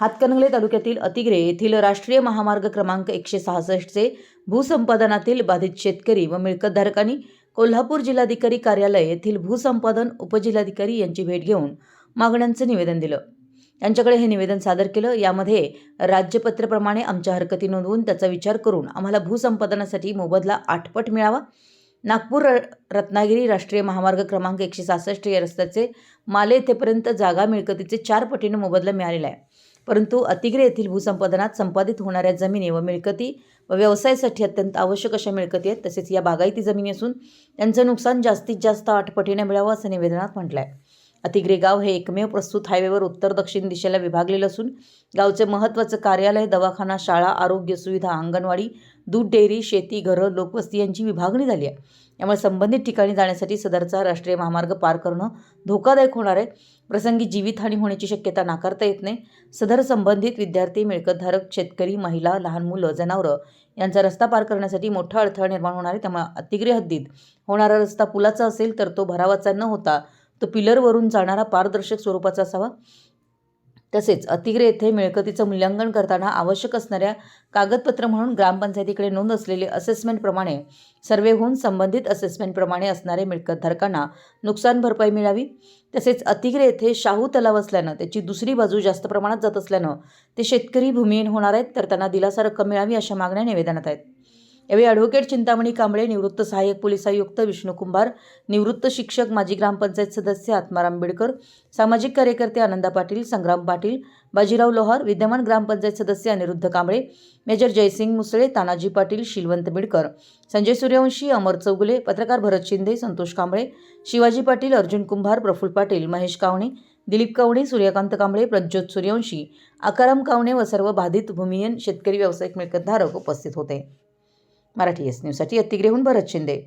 हातकणंगले तालुक्यातील अतिग्रे येथील राष्ट्रीय महामार्ग क्रमांक एकशे सहासष्टचे भूसंपादनातील बाधित शेतकरी व मिळकतधारकांनी कोल्हापूर जिल्हाधिकारी कार्यालय येथील भूसंपादन उपजिल्हाधिकारी यांची भेट घेऊन मागण्यांचं निवेदन दिलं. त्यांच्याकडे हे निवेदन सादर केलं. यामध्ये राज्यपत्रेप्रमाणे आमच्या हरकती नोंदवून त्याचा विचार करून आम्हाला भूसंपादनासाठी मोबदला आठपट मिळावा. नागपूर र- रत्नागिरी राष्ट्रीय महामार्ग क्रमांक एकशे सहासष्ट या रस्त्याचे माले येथेपर्यंत जागा मिळकतीचे चार पटीने मोबदला मिळालेला आहे. परंतु अतिग्रे येथील भूसंपादनात संपादित होणाऱ्या जमिनी व मिळकती व व्यवसायासाठी अत्यंत आवश्यक अशा मिळकती आहेत. तसेच या बागायती जमिनी असून त्यांचं नुकसान जास्तीत जास्त आठ पटीने मिळावं असं निवेदनात म्हटलं आहे अतिग्रे गाव हे एकमेव प्रस्तुत हायवेवर उत्तर दक्षिण दिशेला विभागलेलं असून गावचे महत्त्वाचं कार्यालय दवाखाना शाळा आरोग्य सुविधा अंगणवाडी दूध डेअरी शेती घरं लोकवस्ती यांची विभागणी झाली आहे. यामुळे संबंधित ठिकाणी जाण्यासाठी सदरचा राष्ट्रीय महामार्ग पार करणं धोकादायक होणार आहे. प्रसंगी जीवितहानी होण्याची शक्यता नाकारता येत नाही. सदर संबंधित विद्यार्थी मिळकतधारक शेतकरी महिला लहान मुलं जनावरं यांचा रस्ता पार करण्यासाठी मोठा अडथळा निर्माण होणार आहे. त्यामुळे अतिग्रे हद्दीत होणारा रस्ता पुलाचा असेल तर तो भरावाचा न होता तो पिलरवरून जाणारा पारदर्शक स्वरूपाचा असावा. तसेच अतिग्रे येथे मिळकतीचं मूल्यांकन करताना आवश्यक असणाऱ्या कागदपत्र म्हणून ग्रामपंचायतीकडे नोंद असलेले असेसमेंटप्रमाणे सर्वे होऊन संबंधित असेसमेंटप्रमाणे असणारे मिळकतधारकांना नुकसान भरपाई मिळावी. तसेच अतिग्रे येथे शाहू तलाव असल्यानं त्याची दुसरी बाजू जास्त प्रमाणात जात असल्यानं ते शेतकरी भूमिहीन होणार आहेत तर त्यांना दिलासा रक्कम मिळावी अशा मागण्या निवेदनात आहेत. यावेळी ॲडव्होकेट चिंतामणी कांबळे निवृत्त सहाय्यक पोलीस आयुक्त विष्णू कुंभार निवृत्त शिक्षक माजी ग्रामपंचायत सदस्य आत्माराम आंबेडकर सामाजिक कार्यकर्ते आनंदा पाटील संग्राम पाटील बाजीराव लोहार विद्यमान ग्रामपंचायत सदस्य अनिरुद्ध कांबळे मेजर जयसिंग मुसळे तानाजी पाटील शिलवंत बिडकर संजय सूर्यवंशी अमर चौगुले पत्रकार भरत शिंदे संतोष कांबळे शिवाजी पाटील अर्जुन कुंभार प्रफुल्ल पाटील महेश कावणे दिलीप कावणे सूर्यकांत कांबळे प्रज्योत सूर्यवंशी आकाराम कावणे व सर्व बाधित भूमिहीन शेतकरी व्यावसायिक मिळकतधारक उपस्थित होते. मराठी एस न्यूजसाठी अतिग्रेहून भरत शिंदे.